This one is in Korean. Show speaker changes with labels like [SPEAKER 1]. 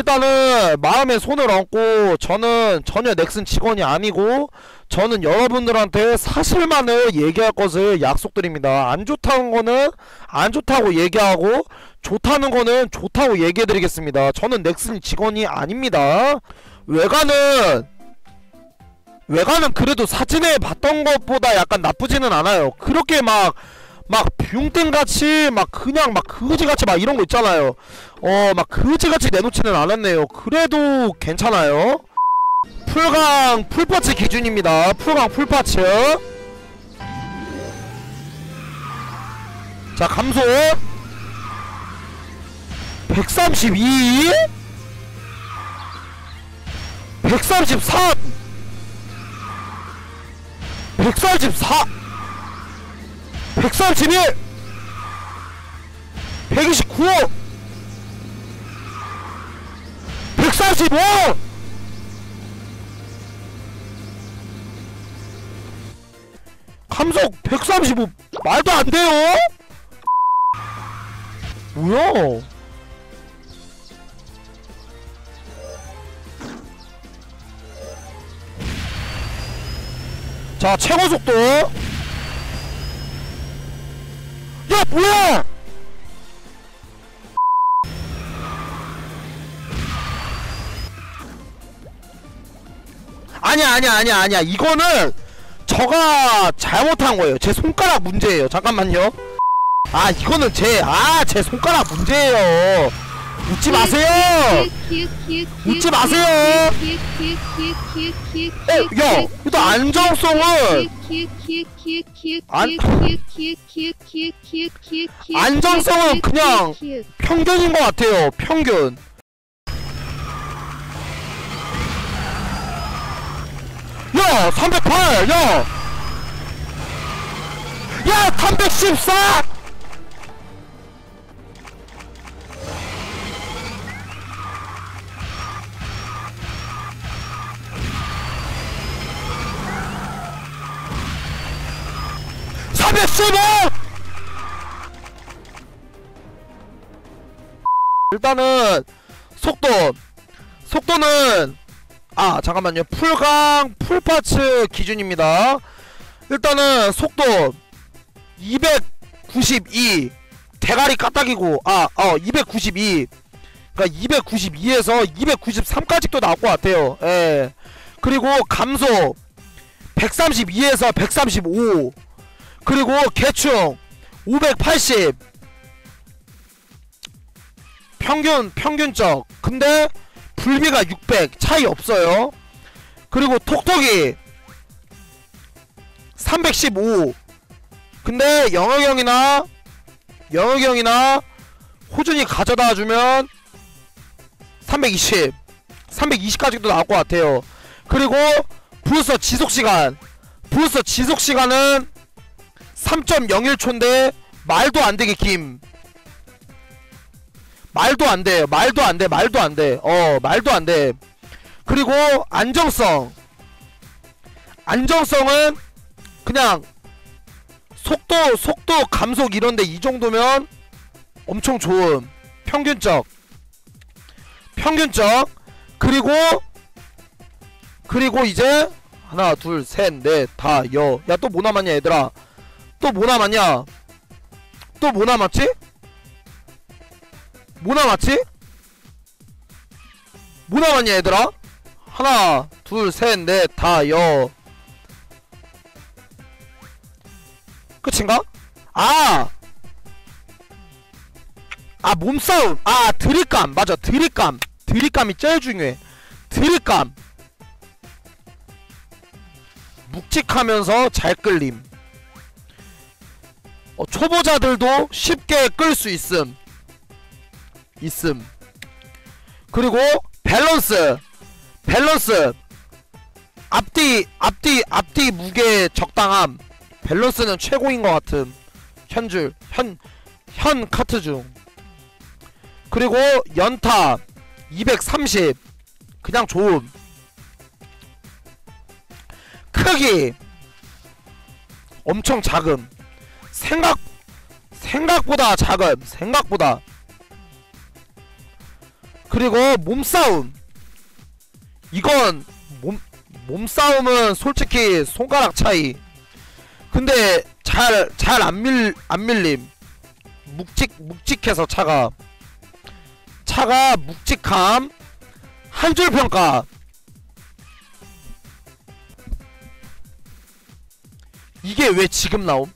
[SPEAKER 1] 일단은 마음에 손을 얹고 저는 전혀 넥슨 직원이 아니고 저는 여러분들한테 사실만을 얘기할 것을 약속드립니다. 안 좋다는 거는 안 좋다고 얘기하고 좋다는 거는 좋다고 얘기해드리겠습니다. 저는 넥슨 직원이 아닙니다. 외관은 외관은 그래도 사진에 봤던 것보다 약간 나쁘지는 않아요. 그렇게 막막 붕땡같이 막 그냥 막 그지같이 막 이런 거 있잖아요. 어 막 그지같이 내놓지는 않았네요. 그래도 괜찮아요. 풀강 풀파츠 기준입니다. 풀강 풀파츠. 자 감소 132 133 144 131 129 145 감속 135 말도 안 돼요? 뭐야? 자 최고 속도 야 뭐야? 아니야 아니야 아니야 아니야. 이거는 저가 잘못한 거예요. 제 손가락 문제예요. 잠깐만요. 아 이거는 제 아 제 손가락 문제예요 웃지 마세요 웃지 마세요 어, 야, 또 안정성은 안- 안정성은 그냥 평균인 것 같아요 평균 야 308! 야! 야 314!315! 일단은 속도 속도는 아 잠깐만요. 풀강 풀파츠 기준입니다. 일단은 속도 292 대가리 까딱이고 아어 292 그니까 292에서 293까지도 나올 것 같아요. 예. 그리고 감소 132에서 135 그리고 개충 580 평균 평균적. 근데 불비가 600 차이 없어요. 그리고 톡톡이 315 근데 영혁이 형이나 영혁이 형이나 호준이 가져다 주면 320 320까지도 나올 것 같아요. 그리고 부스터 지속시간. 부스터 지속시간은 3.01초인데 말도 안 되게 김 말도 안 돼. 말도 안 돼. 말도 안 돼. 어, 말도 안 돼. 그리고 안정성. 안정성은 그냥 속도 속도 감속 이런데 이 정도면 엄청 좋은 평균적 평균적 그리고 그리고 이제 하나 둘 셋 넷 다 여 야 또 뭐 남았냐 얘들아 또 뭐 남았냐 또 뭐 남았지? 뭐 남았지? 뭐 남았냐 얘들아? 하나 둘셋넷다여 끝인가? 아! 아 몸싸움 아 드립감 맞아 드립감 드립감이 제일 중요해 드립감 묵직하면서 잘 끌림 어, 초보자들도 쉽게 끌 수 있음. 있음. 그리고 밸런스. 밸런스. 앞뒤 앞뒤 앞뒤 무게 적당함. 밸런스는 최고인 것 같음 현줄 현 현 카트 중. 그리고 연타 230 그냥 좋음. 크기. 엄청 작음 생각 생각보다 작음 생각보다. 그리고 몸싸움. 이건 몸 몸싸움은 솔직히 손가락 차이. 근데 잘 잘 안 밀 안 밀림. 묵직 묵직해서 차가. 차가 묵직함 한 줄 평가. 이게 왜 지금 나옴?